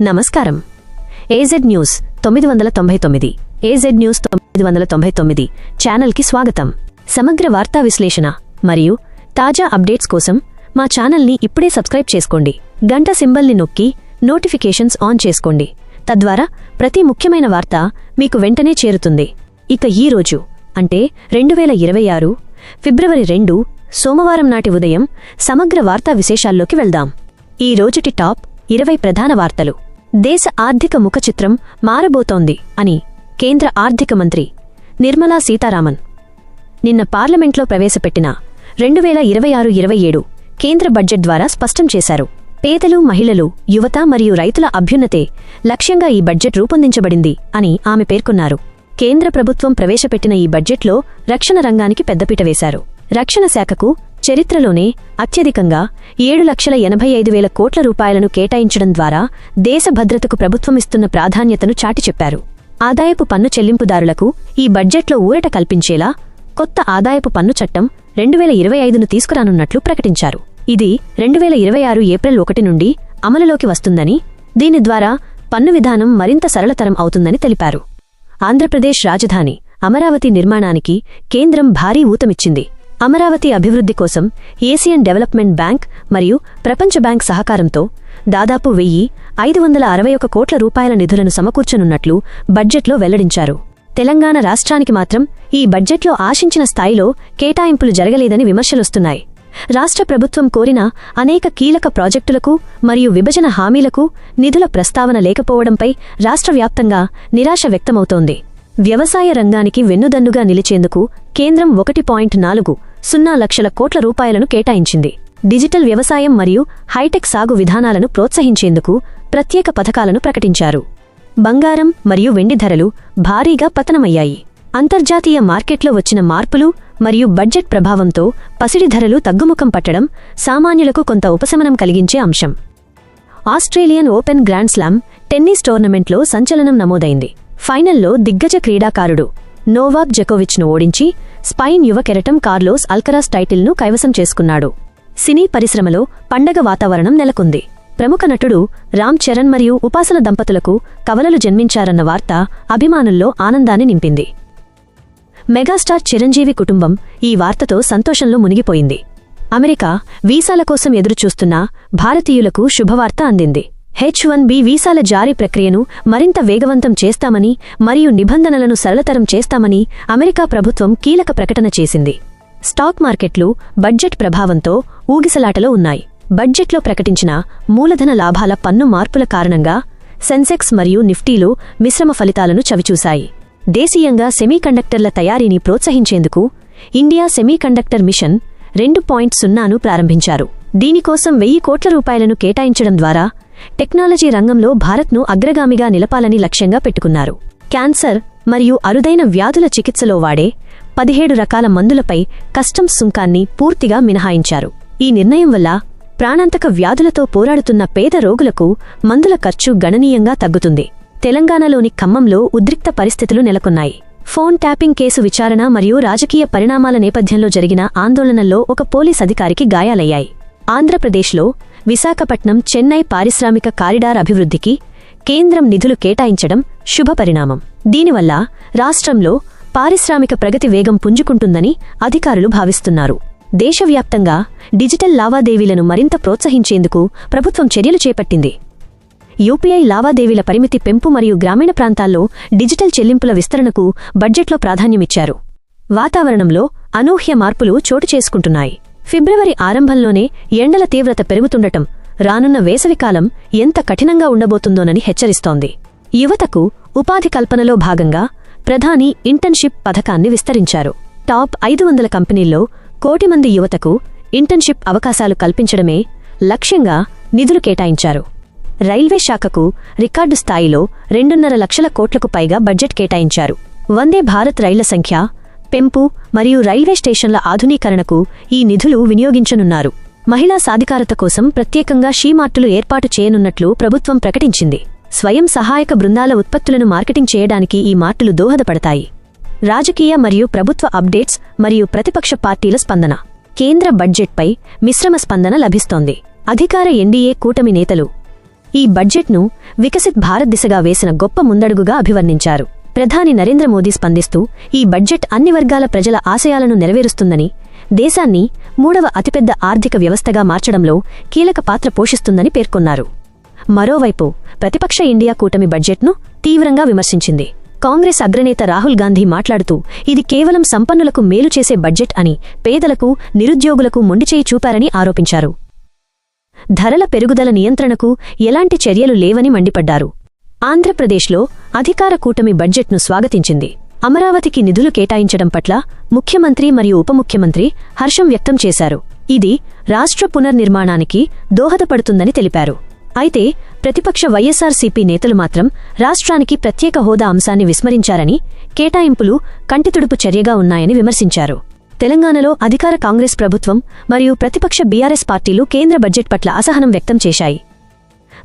నమస్కారం. AZ news తొమ్మిది వందల తొంభై తొమ్మిది. ఏజెడ్ న్యూస్ తొమ్మిది వందల తొంభై తొమ్మిది ఛానల్కి స్వాగతం. సమగ్ర వార్తా విశ్లేషణ మరియు తాజా అప్డేట్స్ కోసం మా ఛానల్ని ఇప్పుడే సబ్స్క్రైబ్ చేసుకోండి. గంట సింబల్ని నొక్కి నోటిఫికేషన్స్ ఆన్ చేసుకోండి. తద్వారా ప్రతి ముఖ్యమైన వార్త మీకు వెంటనే చేరుతుంది. ఇక ఈ రోజు అంటే రెండు వేల ఇరవై ఆరు ఫిబ్రవరి రెండు సోమవారం నాటి ఉదయం సమగ్ర వార్తా విశేషాల్లోకి వెళ్దాం. ఈ రోజుటి టాప్ ఇరవై ప్రధాన వార్తలు. దేశ ఆర్థిక ముఖచిత్రం మారబోతోంది అని కేంద్ర ఆర్థిక మంత్రి నిర్మలా సీతారామన్. నిన్న పార్లమెంట్లో ప్రవేశపెట్టిన రెండు వేల ఇరవై ఆరు ఇరవై ఏడు కేంద్ర బడ్జెట్ ద్వారా స్పష్టం చేశారు. పేదలు మహిళలు యువత మరియు రైతుల అభ్యున్నతే లక్ష్యంగా ఈ బడ్జెట్ రూపొందించబడింది అని ఆమె పేర్కొన్నారు. కేంద్ర ప్రభుత్వం ప్రవేశపెట్టిన ఈ బడ్జెట్లో రక్షణ రంగానికి పెద్దపీట వేశారు. రక్షణ శాఖకు చరిత్రలోనే అత్యధికంగా ఏడు లక్షల ఎనభై ఐదు వేల కోట్ల రూపాయలను కేటాయించడం ద్వారా దేశ భద్రతకు ప్రభుత్వమిస్తున్న ప్రాధాన్యతను చాటి చెప్పారు. ఆదాయపు పన్ను చెల్లింపుదారులకు ఈ బడ్జెట్లో ఊరట కల్పించేలా కొత్త ఆదాయపు పన్ను చట్టం రెండు వేల ఇరవై ఐదును తీసుకురానున్నట్లు ప్రకటించారు. ఇది రెండు వేల ఇరవై ఆరు ఏప్రిల్ ఒకటి నుండి అమలులోకి వస్తుందని దీని ద్వారా పన్ను విధానం మరింత సరళతరం అవుతుందని తెలిపారు. ఆంధ్రప్రదేశ్ రాజధాని అమరావతి నిర్మాణానికి కేంద్రం భారీ ఊతమిచ్చింది. అమరావతి అభివృద్ధి కోసం ఏసియన్ డెవలప్మెంట్ బ్యాంక్ మరియు ప్రపంచ బ్యాంక్ సహకారంతో దాదాపు వెయ్యి ఐదు వందల అరవై ఒక కోట్ల రూపాయల నిధులను సమకూర్చనున్నట్లు బడ్జెట్లో వెల్లడించారు. తెలంగాణ రాష్ట్రానికి మాత్రం ఈ బడ్జెట్లో ఆశించిన స్థాయిలో కేటాయింపులు జరగలేదని విమర్శలొస్తున్నాయి. రాష్ట్ర ప్రభుత్వం కోరిన అనేక కీలక ప్రాజెక్టులకు మరియు విభజన హామీలకు నిధుల ప్రస్తావన లేకపోవడంపై రాష్ట్ర వ్యాప్తంగా నిరాశ వ్యక్తమవుతోంది. వ్యవసాయ రంగానికి వెన్నుదన్నుగా నిలిచేందుకు కేంద్రం ఒకటి పాయింట్ నాలుగు సున్నా లక్షల కోట్ల రూపాయలను కేటాయించింది. డిజిటల్ వ్యవసాయం మరియు హైటెక్ సాగు విధానాలను ప్రోత్సహించేందుకు ప్రత్యేక పథకాలను ప్రకటించారు. బంగారం మరియు వెండి ధరలు భారీగా పతనమయ్యాయి. అంతర్జాతీయ మార్కెట్లో వచ్చిన మార్పులు మరియు బడ్జెట్ ప్రభావంతో పసిడి ధరలు తగ్గుముఖం పట్టడం సామాన్యులకు కొంత ఉపశమనం కలిగించే అంశం. Australian Open Grand Slam tennis టోర్నమెంట్లో సంచలనం నమోదైంది. ఫైనల్లో దిగ్గజ క్రీడాకారుడు నోవాక్ జకోవిచ్ను ఓడించి స్పైన్ యువ కెరటం కార్లోస్ అల్కరాస్ టైటిల్ను కైవసం చేసుకున్నాడు. సినీ పరిశ్రమలో పండగ వాతావరణం నెలకొంది. ప్రముఖ నటుడు రామ్ చరణ్ మరియు ఉపాసన దంపతులకు కవలలు జన్మించారన్న వార్త అభిమానుల్లో ఆనందాన్ని నింపింది. మెగాస్టార్ చిరంజీవి కుటుంబం ఈ వార్తతో సంతోషంలో మునిగిపోయింది. అమెరికా వీసాల కోసం ఎదురుచూస్తున్న భారతీయులకు శుభవార్త అందింది. హెచ్ వన్ బి వీసాల జారీ ప్రక్రియను మరింత వేగవంతం చేస్తామని మరియు నిబంధనలను సరళతరం చేస్తామని అమెరికా ప్రభుత్వం కీలక ప్రకటన చేసింది. స్టాక్ మార్కెట్లు బడ్జెట్ ప్రభావంతో ఊగిసలాటలో ఉన్నాయి. బడ్జెట్లో ప్రకటించిన మూలధన లాభాల పన్ను మార్పుల కారణంగా సెన్సెక్స్ మరియు నిఫ్టీలు మిశ్రమ ఫలితాలను చవిచూశాయి. దేశీయంగా సెమీకండక్టర్ల తయారీని ప్రోత్సహించేందుకు ఇండియా సెమీకండక్టర్ మిషన్ రెండు పాయింట్ సున్నాను ప్రారంభించారు. దీనికోసం వెయ్యి కోట్ల రూపాయలను కేటాయించడం ద్వారా టెక్నాలజీ రంగంలో భారత్ను అగ్రగామిగా నిలపాలని లక్ష్యంగా పెట్టుకున్నారు. క్యాన్సర్ మరియు అరుదైన వ్యాధుల చికిత్సలో వాడే పదిహేడు రకాల మందులపై కస్టమ్స్ సుంకాన్ని పూర్తిగా మినహాయించారు. ఈ నిర్ణయం వల్ల ప్రాణాంతక వ్యాధులతో పోరాడుతున్న పేద రోగులకు మందుల ఖర్చు గణనీయంగా తగ్గుతుంది. తెలంగాణలోని ఖమ్మంలో ఉద్రిక్త పరిస్థితులు నెలకొన్నాయి. ఫోన్ ట్యాపింగ్ కేసు విచారణ మరియు రాజకీయ పరిణామాల నేపథ్యంలో జరిగిన ఆందోళనల్లో ఒక పోలీస్ అధికారికి గాయాలయ్యాయి. ఆంధ్రప్రదేశ్లో విశాఖపట్నం చెన్నై పారిశ్రామిక కారిడార్ అభివృద్ధికి కేంద్రం నిధులు కేటాయించడం శుభపరిణామం దీనివల్ల రాష్ట్రంలో పారిశ్రామిక ప్రగతి వేగం పుంజుకుంటుందని అధికారులు భావిస్తున్నారు. దేశవ్యాప్తంగా డిజిటల్ లావాదేవీలను మరింత ప్రోత్సహించేందుకు ప్రభుత్వం చర్యలు చేపట్టింది. యూపీఐ లావాదేవీల పరిమితి పెంపు మరియు గ్రామీణ ప్రాంతాల్లో డిజిటల్ చెల్లింపుల విస్తరణకు బడ్జెట్లో ప్రాధాన్యమిచ్చారు. వాతావరణంలో అనూహ్య మార్పులు చోటు చేసుకుంటున్నాయి. ఫిబ్రవరి ఆరంభంలోనే ఎండల తీవ్రత పెరుగుతుండటం రానున్న వేసవికాలం ఎంత కఠినంగా ఉండబోతుందోనని హెచ్చరిస్తోంది. యువతకు ఉపాధి కల్పనలో భాగంగా ప్రధాని ఇంటర్న్షిప్ పథకాన్ని విస్తరించారు. టాప్ ఐదు వందల కంపెనీల్లో కోటి మంది యువతకు ఇంటర్న్షిప్ అవకాశాలు కల్పించడమే లక్ష్యంగా నిధులు కేటాయించారు. రైల్వే శాఖకు రికార్డు స్థాయిలో రెండున్నర లక్షల కోట్లకు పైగా బడ్జెట్ కేటాయించారు. వందే భారత్ రైళ్ళ సంఖ్య పెంపు మరియు రైల్వే స్టేషన్ల ఆధునీకరణకు ఈ నిధులు వినియోగించనున్నారు. మహిళా సాధికారత కోసం ప్రత్యేకంగా షీమార్టులు ఏర్పాటు చేయనున్నట్లు ప్రభుత్వం ప్రకటించింది. స్వయం సహాయక బృందాల ఉత్పత్తులను మార్కెటింగ్ చేయడానికి ఈ మార్టులు దోహదపడతాయి. రాజకీయ మరియు ప్రభుత్వ అప్డేట్స్ మరియు ప్రతిపక్ష పార్టీల స్పందన. కేంద్ర బడ్జెట్పై మిశ్రమ స్పందన లభిస్తోంది. అధికార ఎన్డీఏ కూటమి నేతలు ఈ బడ్జెట్ను వికసిత్ భారత్ దిశగా వేసిన గొప్ప ముందడుగుగా అభివర్ణించారు. ప్రధాని నరేంద్ర మోదీ స్పందిస్తూ ఈ బడ్జెట్ అన్ని వర్గాల ప్రజల ఆశయాలను నెరవేరుస్తుందని దేశాన్ని మూడవ అతిపెద్ద ఆర్థిక వ్యవస్థగా మార్చడంలో కీలక పాత్ర పోషిస్తుందని పేర్కొన్నారు. మరోవైపు ప్రతిపక్ష ఇండియా కూటమి బడ్జెట్ను తీవ్రంగా విమర్శించింది. కాంగ్రెస్ అగ్రనేత రాహుల్ గాంధీ మాట్లాడుతూ ఇది కేవలం సంపన్నులకు మేలు చేసే బడ్జెట్ అని పేదలకు నిరుద్యోగులకు మొండిచేయి చూపారని ఆరోపించారు. ధరల పెరుగుదల నియంత్రణకు ఎలాంటి చర్యలు లేవని మండిపడ్డారు. ఆంధ్రప్రదేశ్లో అధికార కూటమి బడ్జెట్ను స్వాగతించింది. అమరావతికి నిధులు కేటాయించడం పట్ల ముఖ్యమంత్రి మరియు ఉప ముఖ్యమంత్రి హర్షం వ్యక్తం చేశారు. ఇది రాష్ట్ర పునర్నిర్మాణానికి దోహదపడుతుందని తెలిపారు. అయితే ప్రతిపక్ష వైఎస్సార్సీపీ నేతలు మాత్రం రాష్ట్రానికి ప్రత్యేక హోదా అంశాన్ని విస్మరించారని కేటాయింపులు కంటితుడుపు చర్యగా ఉన్నాయని విమర్శించారు. తెలంగాణలో అధికార కాంగ్రెస్ ప్రభుత్వం మరియు ప్రతిపక్ష బీఆర్ఎస్ పార్టీలు కేంద్ర బడ్జెట్ పట్ల అసహనం వ్యక్తం చేశాయి.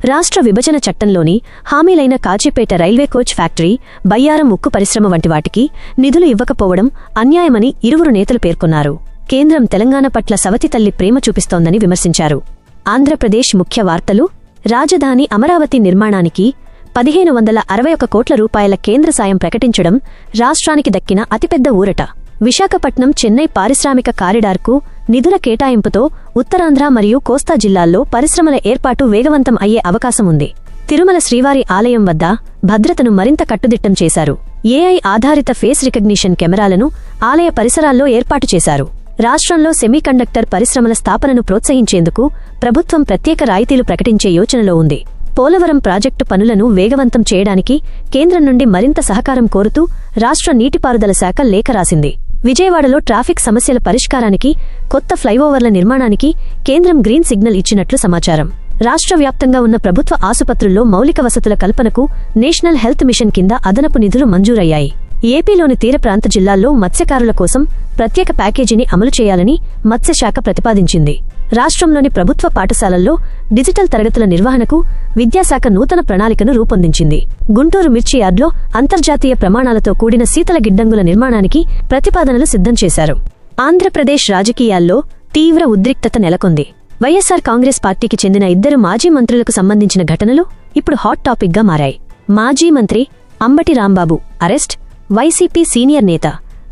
రాష్ట్ర విభజన చట్టంలోని హామీలైన Kazipet railway coach factory Bayyaram ఉక్కు పరిశ్రమ వంటి వాటికి నిధులు ఇవ్వకపోవడం అన్యాయమని ఇరువురు నేతలు పేర్కొన్నారు. కేంద్రం తెలంగాణ పట్ల సవతి తల్లి ప్రేమ చూపిస్తోందని విమర్శించారు. ఆంధ్రప్రదేశ్ ముఖ్య వార్తలు రాజధాని అమరావతి నిర్మాణానికి పదిహేను వందల అరవై ఒక కోట్ల రూపాయల కేంద్ర సాయం ప్రకటించడం రాష్ట్రానికి దక్కిన అతిపెద్ద ఊరట. విశాఖపట్నం చెన్నై పారిశ్రామిక కారిడార్కు నిధుల కేటాయింపుతో ఉత్తరాంధ్ర మరియు కోస్తా జిల్లాల్లో పరిశ్రమల ఏర్పాటు వేగవంతం అయ్యే అవకాశం ఉంది తిరుమల శ్రీవారి ఆలయం వద్ద భద్రతను మరింత కట్టుదిట్టం చేశారు. ఏఐ ఆధారిత ఫేస్ రికగ్నిషన్ కెమెరాలను ఆలయ పరిసరాల్లో ఏర్పాటు చేశారు. రాష్ట్రంలో సెమీకండక్టర్ పరిశ్రమల స్థాపనను ప్రోత్సహించేందుకు ప్రభుత్వం ప్రత్యేక రాయితీలు ప్రకటించే యోచనలో ఉంది. పోలవరం ప్రాజెక్టు పనులను వేగవంతం చేయడానికి కేంద్రం నుండి మరింత సహకారం కోరుతూ రాష్ట్ర నీటిపారుదల శాఖ లేఖ రాసింది. విజయవాడలో ట్రాఫిక్ సమస్యల పరిష్కారానికి కొత్త ఫ్లైఓవర్ల నిర్మాణానికి కేంద్రం గ్రీన్ సిగ్నల్ ఇచ్చినట్లు సమాచారం. రాష్ట్ర వ్యాప్తంగా ఉన్న ప్రభుత్వ ఆసుపత్రుల్లో మౌలిక వసతుల కల్పనకు నేషనల్ హెల్త్ మిషన్ కింద అదనపు నిధులు మంజూరయ్యాయి. ఏపీలోని తీర ప్రాంత జిల్లాల్లో మత్స్యకారుల కోసం ప్రత్యేక ప్యాకేజీని అమలు చేయాలని మత్స్యశాఖ ప్రతిపాదించింది. రాష్ట్రంలోని ప్రభుత్వ పాఠశాలల్లో డిజిటల్ తరగతుల నిర్వహణకు విద్యాశాఖ నూతన ప్రణాళికను రూపొందించింది. గుంటూరు మిర్చి యార్డ్లో అంతర్జాతీయ ప్రమాణాలతో కూడిన శీతల గిడ్డంగుల నిర్మాణానికి ప్రతిపాదనలు సిద్ధం చేశారు. ఆంధ్రప్రదేశ్ రాజకీయాల్లో తీవ్ర ఉద్రిక్తత నెలకొంది. వైఎస్సార్ కాంగ్రెస్ పార్టీకి చెందిన ఇద్దరు మాజీ మంత్రులకు సంబంధించిన ఘటనలు ఇప్పుడు హాట్ టాపిక్గా మారాయి. మాజీ మంత్రి Ambati Rambabu arrest YCP senior నేత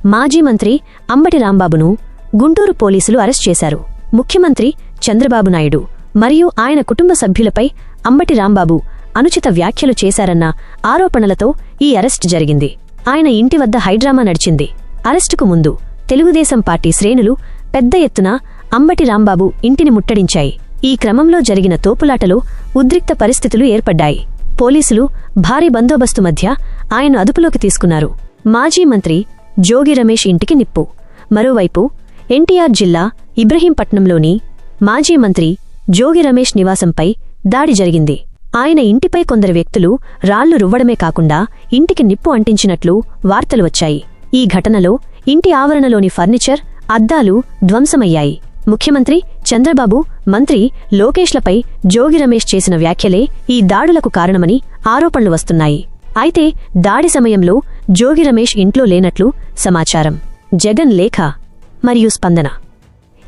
మాజీ మంత్రి అంబటి రాంబాబును గుంటూరు పోలీసులు అరెస్ట్ చేశారు. ముఖ్యమంత్రి చంద్రబాబు నాయుడు మరియు ఆయన కుటుంబ సభ్యులపై అంబటి రాంబాబు అనుచిత వ్యాఖ్యలు చేశారన్న ఆరోపణలతో ఈ అరెస్ట్ జరిగింది. ఆయన ఇంటి వద్ద హైడ్రామా నడిచింది. అరెస్టుకు ముందు తెలుగుదేశం పార్టీ శ్రేణులు పెద్ద ఎత్తున అంబటి రాంబాబు ఇంటిని ముట్టడించాయి. ఈ క్రమంలో జరిగిన తోపులాటలో ఉద్రిక్త పరిస్థితులు ఏర్పడ్డాయి. పోలీసులు భారీ బందోబస్తు మధ్య ఆయన అదుపులోకి తీసుకున్నారు. మాజీ మంత్రి జోగి రమేష్ ఇంటికి నిప్పు. మరోవైపు ఎన్టీఆర్ జిల్లా ఇబ్రహీంపట్నంలోని మాజీ మంత్రి జోగి రమేష్ నివాసంపై దాడి జరిగింది. ఆయన ఇంటిపై కొందరు వ్యక్తులు రాళ్ళు రువ్వడమే కాకుండా ఇంటికి నిప్పు అంటించినట్లు వార్తలు వచ్చాయి. ఈ ఘటనలో ఇంటి ఆవరణలోని ఫర్నిచర్ అద్దాలు ధ్వంసమయ్యాయి. ముఖ్యమంత్రి చంద్రబాబు మంత్రి లోకేష్లపై జోగి రమేష్ చేసిన వ్యాఖ్యలే ఈ దాడులకు కారణమని ఆరోపణలు వస్తున్నాయి. అయితే దాడి సమయంలో జోగి రమేష్ ఇంట్లో లేనట్లు సమాచారం. జగన్ లేఖ మరియు స్పందన.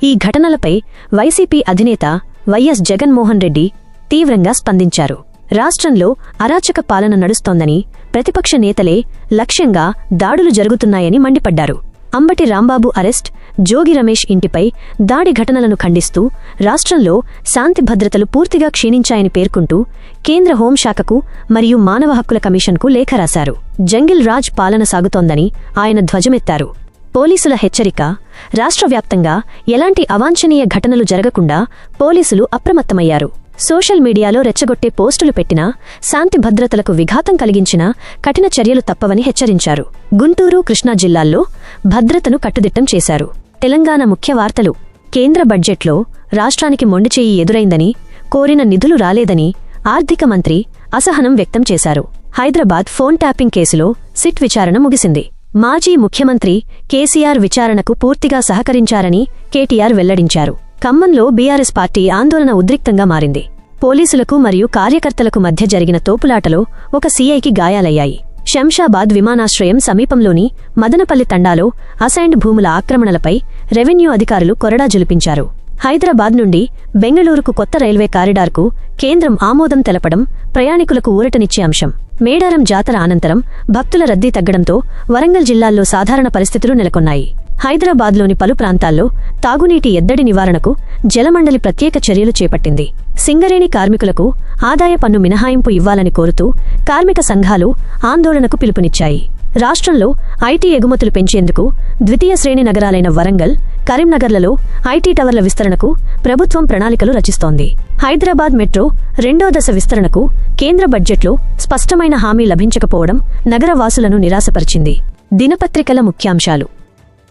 ఈ ఘటనలపై వైసీపీ అధినేత వైఎస్ జగన్మోహన్ రెడ్డి తీవ్రంగా స్పందించారు. రాష్ట్రంలో అరాచక పాలన నడుస్తోందని ప్రతిపక్ష నేతలే లక్ష్యంగా దాడులు జరుగుతున్నాయని మండిపడ్డారు. అంబటి రాంబాబు అరెస్ట్ జోగి రమేష్ ఇంటిపై దాడి ఘటనలను ఖండిస్తూ రాష్ట్రంలో శాంతి భద్రతలు పూర్తిగా క్షీణించాయని పేర్కొంటూ కేంద్ర హోంశాఖకు మరియు మానవ హక్కుల కమిషన్కు లేఖ రాశారు. జంగిల్ రాజ్ పాలన సాగుతోందని ఆయన ధ్వజమెత్తారు. పోలీసుల హెచ్చరిక రాష్ట్ర వ్యాప్తంగా ఎలాంటి అవాంఛనీయ ఘటనలు జరగకుండా పోలీసులు అప్రమత్తమయ్యారు. సోషల్ మీడియాలో రెచ్చగొట్టే పోస్టులు పెట్టినా శాంతి భద్రతలకు విఘాతం కలిగించినా కఠిన చర్యలు తప్పవని హెచ్చరించారు. గుంటూరు కృష్ణా జిల్లాల్లో భద్రతను కట్టుదిట్టం చేశారు. తెలంగాణ ముఖ్య వార్తలు. కేంద్ర బడ్జెట్లో రాష్ట్రానికి మొండిచేయి ఎదురైందని కోరిన నిధులు రాలేదని ఆర్థిక మంత్రి అసహనం వ్యక్తం చేశారు. హైదరాబాద్ ఫోన్ ట్యాపింగ్ కేసులో సిట్ విచారణ ముగిసింది. మాజీ ముఖ్యమంత్రి కేసీఆర్ విచారణకు పూర్తిగా సహకరించారని కేటీఆర్ వెల్లడించారు. ఖమ్మంలో బీఆర్ఎస్ పార్టీ ఆందోళన ఉద్రిక్తంగా మారింది. పోలీసులకు మరియు కార్యకర్తలకు మధ్య జరిగిన తోపులాటలో ఒక సీఐకి గాయాలయ్యాయి. శంషాబాద్ విమానాశ్రయం సమీపంలోని మదనపల్లి తండాలో అసైన్డ్ భూముల ఆక్రమణలపై రెవెన్యూ అధికారులు కొరడా జులిపించారు. హైదరాబాద్ నుండి బెంగళూరుకు కొత్త రైల్వే కారిడార్కు కేంద్రం ఆమోదం తెలపడం ప్రయాణికులకు ఊరటనిచ్చే అంశం. మేడారం జాతర అనంతరం భక్తుల రద్దీ తగ్గడంతో వరంగల్ జిల్లాల్లో సాధారణ పరిస్థితులు నెలకొన్నాయి. హైదరాబాద్లోని పలు ప్రాంతాల్లో తాగునీటి ఎద్దడి నివారణకు జలమండలి ప్రత్యేక చర్యలు చేపట్టింది. సింగరేణి కార్మికులకు ఆదాయ పన్ను మినహాయింపు ఇవ్వాలని కోరుతూ కార్మిక సంఘాలు ఆందోళనకు పిలుపునిచ్చాయి. రాష్ట్రంలో ఐటీ ఎగుమతులు పెంచేందుకు ద్వితీయ శ్రేణి నగరాలైన వరంగల్ కరీంనగర్లలో ఐటీ టవర్ల విస్తరణకు ప్రభుత్వం ప్రణాళికలు రచిస్తోంది. హైదరాబాద్ మెట్రో రెండో దశ విస్తరణకు కేంద్ర బడ్జెట్లో స్పష్టమైన హామీ లభించకపోవడం నగరవాసులను నిరాశపరిచింది. దినపత్రికల ముఖ్యాంశాలు.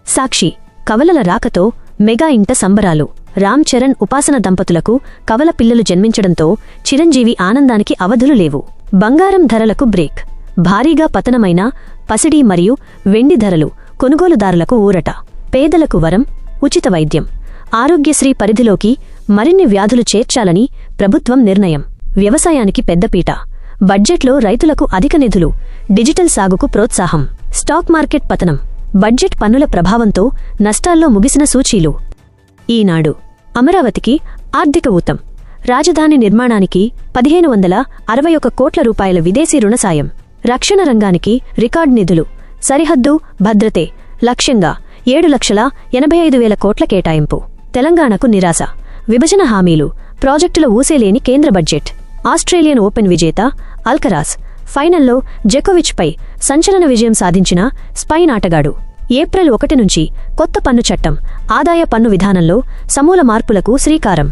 సాక్షి కవలల రాకతో మెగా ఇంట సంబరాలు. రామ్ చరణ్ ఉపాసన దంపతులకు కవల పిల్లలు జన్మించడంతో చిరంజీవి ఆనందానికి అవధులు లేవు. బంగారం ధరలకు బ్రేక్. భారీగా పతనమైన పసిడి మరియు వెండి ధరలు కొనుగోలుదారులకు ఊరట. పేదలకు వరం ఉచిత వైద్యం. ఆరోగ్యశ్రీ పరిధిలోకి మరిన్ని వ్యాధులు చేర్చాలని ప్రభుత్వం నిర్ణయం. వ్యవసాయానికి పెద్దపీట బడ్జెట్లో రైతులకు అధిక నిధులు. డిజిటల్ సాగుకు ప్రోత్సాహం. స్టాక్ మార్కెట్ పతనం. బడ్జెట్ పన్నుల ప్రభావంతో నష్టాల్లో ముగిసిన సూచీలు. ఈనాడు అమరావతికి ఆర్థిక ఊతం. రాజధాని నిర్మాణానికి పదిహేను వందల అరవై ఒక కోట్ల రూపాయల విదేశీ రుణ సాయం. రక్షణ రంగానికి రికార్డ్ నిధులు. సరిహద్దు భద్రతే. లక్ష్యంగా ఏడు లక్షల ఎనభై ఐదు వేల కోట్ల కేటాయింపు. తెలంగాణకు నిరాశ. విభజన హామీలు. ప్రాజెక్టుల ఊసేలేని కేంద్ర బడ్జెట్. ఆస్ట్రేలియన్ ఓపెన్ విజేత అల్కరాస్. ఫైనల్లో జెకోవిచ్పై సంచలన విజయం సాధించిన స్పైన్ ఆటగాడు. ఏప్రిల్ ఒకటి నుంచి కొత్త పన్ను చట్టం ఆదాయ పన్ను విధానంలో సమూల మార్పులకు శ్రీకారం.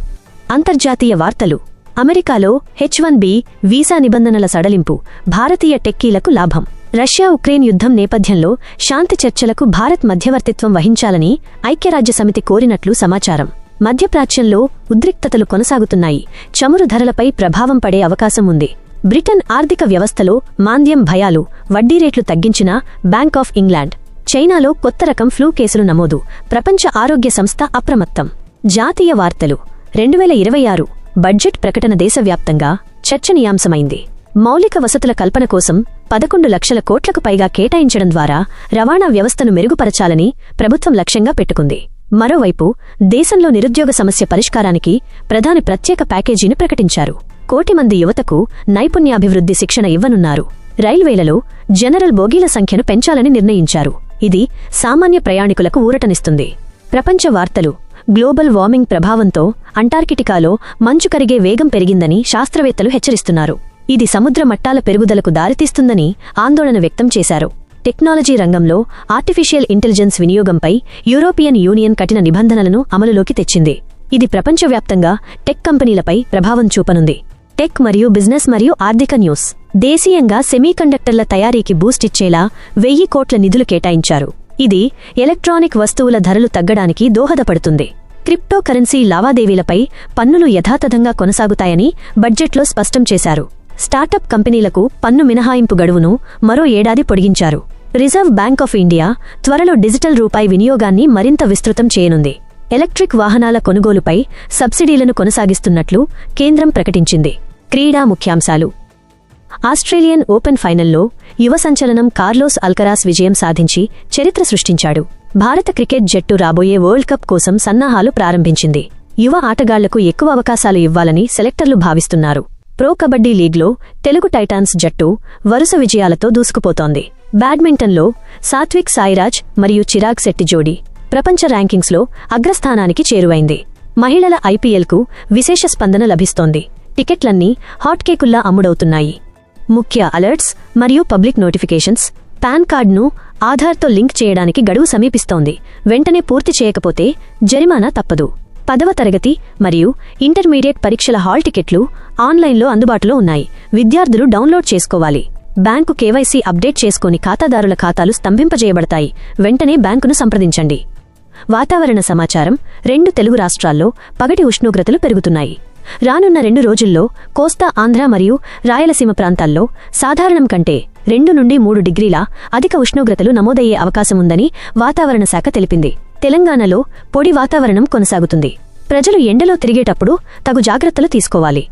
అంతర్జాతీయ వార్తలు. అమెరికాలో హెచ్ వన్ బి వీసా నిబంధనల సడలింపు భారతీయ టెక్కీలకు లాభం. రష్యా ఉక్రెయిన్ యుద్ధం నేపథ్యంలో శాంతి చర్చలకు భారత్ మధ్యవర్తిత్వం వహించాలని ఐక్యరాజ్యసమితి కోరినట్లు సమాచారం. మధ్యప్రాచ్యంలో ఉద్రిక్తతలు కొనసాగుతున్నాయి. చమురు ధరలపై ప్రభావం పడే అవకాశం ఉంది. బ్రిటన్ ఆర్థిక వ్యవస్థలో మాంద్యం భయాలు వడ్డీ రేట్లు తగ్గించిన బ్యాంక్ ఆఫ్ ఇంగ్లాండ్ చైనాలో కొత్త రకం ఫ్లూ కేసులు నమోదు ప్రపంచ ఆరోగ్య సంస్థ అప్రమత్తం. జాతీయ వార్తలు. రెండు వేల ఇరవై ఆరు బడ్జెట్ ప్రకటన దేశవ్యాప్తంగా చర్చనీయాంశమైంది. మౌలిక వసతుల కల్పన కోసం పదకొండు లక్షల కోట్లకు పైగా కేటాయించడం ద్వారా రవాణా వ్యవస్థను మెరుగుపరచాలని ప్రభుత్వం లక్ష్యంగా పెట్టుకుంది. మరోవైపు దేశంలో నిరుద్యోగ సమస్య పరిష్కారానికి ప్రధాని ప్రత్యేక ప్యాకేజీని ప్రకటించారు. కోటి మంది యువతకు నైపుణ్యాభివృద్ధి శిక్షణ ఇవ్వనున్నారు. రైల్వేలలో జనరల్ బోగీల సంఖ్యను పెంచాలని నిర్ణయించారు. ఇది సామాన్య ప్రయాణికులకు ఊరటనిస్తుంది. ప్రపంచ వార్తలు గ్లోబల్ వార్మింగ్ ప్రభావంతో అంటార్కిటికాలో మంచు కరిగే వేగం పెరిగిందని శాస్త్రవేత్తలు హెచ్చరిస్తున్నారు. ఇది సముద్ర మట్టాల పెరుగుదలకు దారితీస్తుందని ఆందోళన వ్యక్తం చేశారు. టెక్నాలజీ రంగంలో ఆర్టిఫిషియల్ ఇంటెలిజెన్స్ వినియోగంపై యూరోపియన్ యూనియన్ కఠిన నిబంధనలను అమలులోకి తెచ్చింది. ఇది ప్రపంచవ్యాప్తంగా టెక్ కంపెనీలపై ప్రభావం చూపనుంది. టెక్ మరియు బిజినెస్ మరియు ఆర్థిక న్యూస్ దేశీయంగా సెమీకండక్టర్ల తయారీకి బూస్ట్ ఇచ్చేలా వెయ్యి కోట్ల నిధులు కేటాయించారు. ఇది ఎలక్ట్రానిక్ వస్తువుల ధరలు తగ్గడానికి దోహదపడుతుంది. క్రిప్టో కరెన్సీ లావాదేవీలపై పన్నులు యథాతథంగా కొనసాగుతాయని బడ్జెట్లో స్పష్టం చేశారు. స్టార్టప్ కంపెనీలకు పన్ను మినహాయింపు గడువును మరో ఏడాది పొడిగించారు. రిజర్వ్ బ్యాంక్ ఆఫ్ ఇండియా త్వరలో డిజిటల్ రూపాయి వినియోగాన్ని మరింత విస్తృతం చేయనుంది. ఎలక్ట్రిక్ వాహనాల కొనుగోలుపై సబ్సిడీలను కొనసాగిస్తున్నట్లు కేంద్రం ప్రకటించింది. క్రీడా ముఖ్యాంశాలు. ఆస్ట్రేలియన్ ఓపెన్ ఫైనల్లో యువ సంచలనం కార్లోస్ అల్కరాస్ విజయం సాధించి చరిత్ర సృష్టించాడు. భారత క్రికెట్ జట్టు రాబోయే వరల్డ్ కప్ కోసం సన్నాహాలు ప్రారంభించింది. యువ ఆటగాళ్ళకు ఎక్కువ అవకాశాలు ఇవ్వాలని సెలెక్టర్లు భావిస్తున్నారు. ప్రో కబడ్డీ లీగ్లో తెలుగు టైటాన్స్ జట్టు వరుస విజయాలతో దూసుకుపోతోంది. బ్యాడ్మింటన్లో సాత్విక్ సాయిరాజ్ మరియు చిరాగ్ శెట్టి జోడీ ప్రపంచ ర్యాంకింగ్స్లో అగ్రస్థానానికి చేరువైంది. మహిళల ఐపీఎల్కు విశేష స్పందన లభిస్తోంది. టికెట్లన్నీ హాట్ కేకుల్లా అమ్ముడవుతున్నాయి. ముఖ్య అలర్ట్స్ మరియు పబ్లిక్ నోటిఫికేషన్స్ పాన్ కార్డ్ను ఆధార్తో లింక్ చేయడానికి గడువు సమీపిస్తోంది. వెంటనే పూర్తి చేయకపోతే జరిమానా తప్పదు. పదవ తరగతి మరియు ఇంటర్మీడియట్ పరీక్షల హాల్ టికెట్లు ఆన్లైన్లో అందుబాటులో ఉన్నాయి. విద్యార్థులు డౌన్లోడ్ చేసుకోవాలి. బ్యాంకు కేవైసీ అప్డేట్ చేసుకుని ఖాతాదారుల ఖాతాలు స్తంభింపజేయబడతాయి. వెంటనే బ్యాంకును సంప్రదించండి. వాతావరణ సమాచారం రెండు తెలుగు రాష్ట్రాల్లో పగటి ఉష్ణోగ్రతలు పెరుగుతున్నాయి. రానున్న రెండు రోజుల్లో కోస్తా ఆంధ్ర మరియు రాయలసీమ ప్రాంతాల్లో సాధారణం కంటే రెండు నుండి మూడు డిగ్రీల అధిక ఉష్ణోగ్రతలు నమోదయ్యే అవకాశముందని వాతావరణ శాఖ తెలిపింది. తెలంగాణలో పొడి వాతావరణం కొనసాగుతుంది. ప్రజలు ఎండలో తిరిగేటప్పుడు తగు జాగ్రత్తలు తీసుకోవాలి.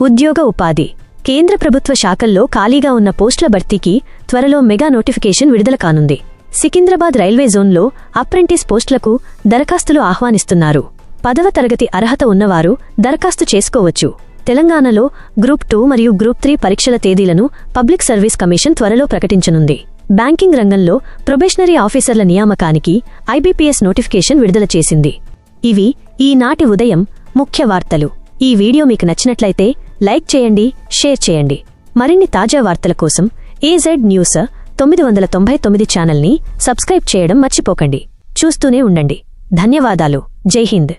ఉద్యోగ ఉపాధి. కేంద్ర ప్రభుత్వ శాఖల్లో ఖాళీగా ఉన్న పోస్టుల భర్తీకి త్వరలో మెగా నోటిఫికేషన్ విడుదల కానుంది. సికింద్రాబాద్ రైల్వే జోన్లో అప్రెంటిస్ పోస్టులకు దరఖాస్తులు ఆహ్వానిస్తున్నారు. పదవ తరగతి అర్హత ఉన్నవారు దరఖాస్తు చేసుకోవచ్చు. తెలంగాణలో గ్రూప్ టూ మరియు గ్రూప్ త్రీ పరీక్షల తేదీలను పబ్లిక్ సర్వీస్ కమిషన్ త్వరలో ప్రకటించనుంది. బ్యాంకింగ్ రంగంలో ప్రొబేషనరీ ఆఫీసర్ల నియామకానికి ఐబీపీఎస్ నోటిఫికేషన్ విడుదల చేసింది. ఇవి ఈనాటి ఉదయం ముఖ్య వార్తలు. ఈ వీడియో మీకు నచ్చినట్లయితే లైక్ చేయండి షేర్ చేయండి. మరిన్ని తాజా వార్తల కోసం ఏజెడ్ న్యూస్ తొమ్మిది వందల తొంభై తొమ్మిది ఛానల్ని సబ్స్క్రైబ్ చేయడం మర్చిపోకండి. చూస్తూనే ఉండండి. ధన్యవాదాలు. జై హింద్.